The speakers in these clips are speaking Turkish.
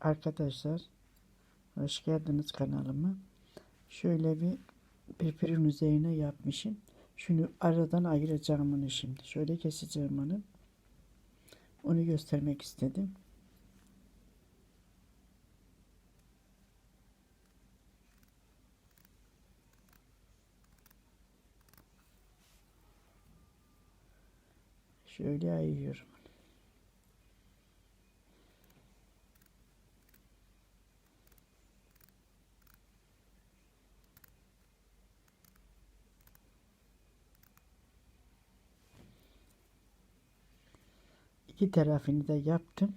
Arkadaşlar hoş geldiniz kanalıma. Şöyle bir birbirinin üzerine yapmışım. Şunu aradan ayıracağım onu şimdi. Şöyle keseceğim onu. Onu göstermek istedim. Şöyle ayırıyorum. İki tarafını da yaptım.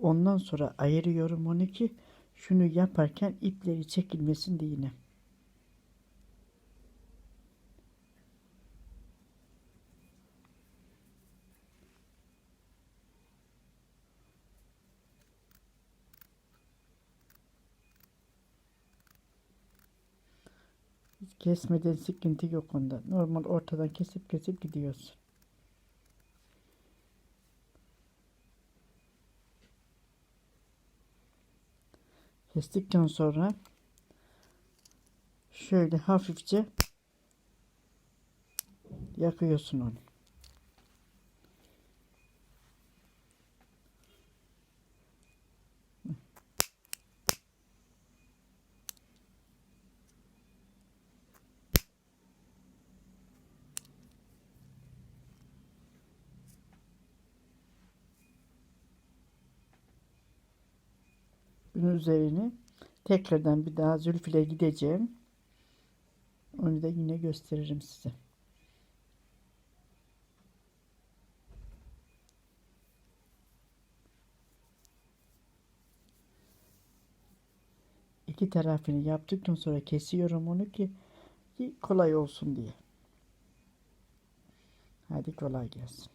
Ondan sonra ayırıyorum onu ki şunu yaparken ipleri çekilmesin diye yine. Kesmeden sıkıntı yok onda. Normal ortadan kesip kesip gidiyorsun. Kestikten sonra şöyle hafifçe yakıyorsun onu. Bunun üzerine tekrardan bir daha zülfüle gideceğim. Onu da yine gösteririm size. İki tarafını yaptıktan sonra kesiyorum onu ki, ki kolay olsun diye. Hadi kolay gelsin.